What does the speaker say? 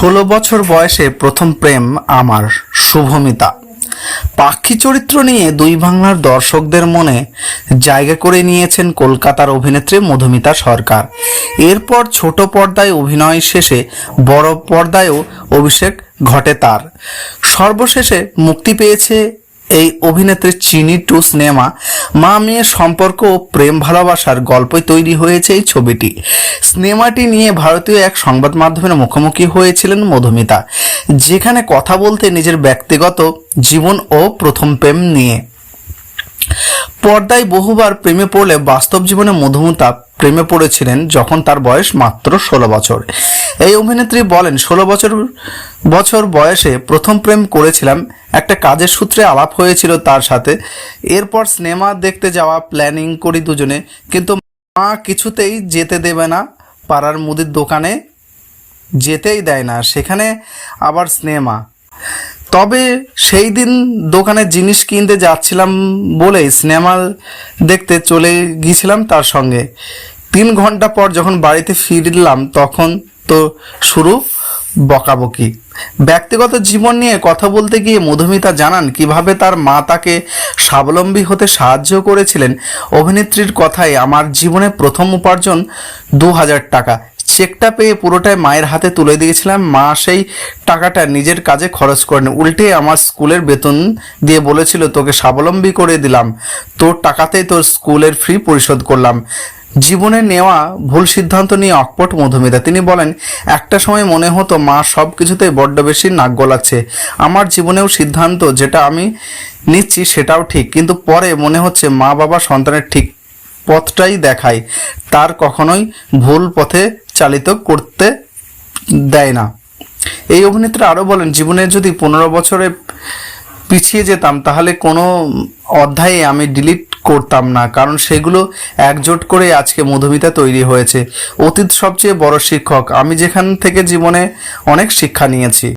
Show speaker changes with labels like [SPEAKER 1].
[SPEAKER 1] ষোলো বছর বয়সে প্রথম প্রেম আমার, শুভমিতা। পাখি চরিত্র নিয়ে দুই বাংলার দর্শকদের মনে জায়গা করে নিয়েছেন কলকাতার অভিনেত্রী মধুমিতা সরকার। এরপর ছোট পর্দায় অভিনয় শেষে বড় পর্দায়ও অভিষেক ঘটে তার। সর্বশেষে মুক্তি পেয়েছে এই অভিনেত্রী চিনি টু সিনেমা, মা মেয়ের সম্পর্ক ও প্রেম ভালোবাসার গল্পই তৈরি হয়েছে এই ছবিটি। সিনেমাটি নিয়ে ভারতীয় এক সংবাদ মাধ্যমের মুখোমুখি হয়েছিলেন মধুমিতা, যেখানে কথা বলতে নিজের ব্যক্তিগত জীবন ও প্রথম প্রেম নিয়ে। পর্দায় বহুবার প্রেমে পড়লে বাস্তব জীবনে মধুমতা প্রেমে পড়েছিলেন যখন তার বয়স মাত্র ষোলো বছর। এই অভিনেত্রী বলেন, ষোলো বছর বছর বয়সে প্রথম প্রেম করেছিলাম, একটা কাজের সূত্রে আলাপ হয়েছিল তার সাথে। এরপর সিনেমা দেখতে যাওয়া, প্ল্যানিং করি দুজনে, কিন্তু মা কিছুতেই যেতে দেবে না, পাড়ার মুদির দোকানে যেতেই দেয় না। সেখানে আবার সিনেমা। তবে সেই দিন দোকানে জিনিস কিনতে যাচ্ছিলাম বলেই সিনেমা দেখতে চলে গিয়েছিলাম তার সঙ্গে। তিন ঘণ্টা পর যখন বাড়িতে ফিরলাম তখন তো শুরু বকাবকি। ব্যক্তিগত জীবন নিয়ে কথা বলতে গিয়ে মধুমিতা জানান, কীভাবে তার মা তাকে স্বাবলম্বী হতে সাহায্য করেছিলেন। অভিনেত্রীর কথায়, আমার জীবনে প্রথম উপার্জন দু হাজার টাকা। চেকটা পেয়ে পুরোটাই মায়ের হাতে তুলে দিয়েছিলাম। মা সেই টাকাটা নিজের কাজে খরচ করেন। উল্টে আমার স্কুলের বেতন দিয়ে বলেছিল, তোকে স্বাবলম্বী করে দিলাম। তোর টাকাতেই তোর স্কুলের ফি পরিশোধ করলাম। জীবনে নেওয়া ভুল সিদ্ধান্ত নিয়ে অকপট মধুমিতা। তিনি বলেন, একটা সময় মনে হতো মা সব কিছুতেই বড্ড বেশি নাক গলাচ্ছে। আমার জীবনেও সিদ্ধান্ত যেটা আমি নিচ্ছি সেটাও ঠিক। কিন্তু পরে মনে হচ্ছে মা বাবা সন্তানের ঠিক পথটাই দেখায়। তার কখনোই ভুল পথে চালিত করতে দেয় না। এই অভিনেত্রী আরও বলেন, জীবনে যদি পনেরো বছরে পিছিয়ে যেতাম, তাহলে কোনো অধ্যায়ে আমি ডিলিট করতাম না, কারণ সেগুলো একজোট করে আজকে মধুমিতা তৈরি হয়েছে। অতীত সবচেয়ে বড় শিক্ষক। আমি যেখান থেকে জীবনে অনেক শিক্ষা নিয়েছি।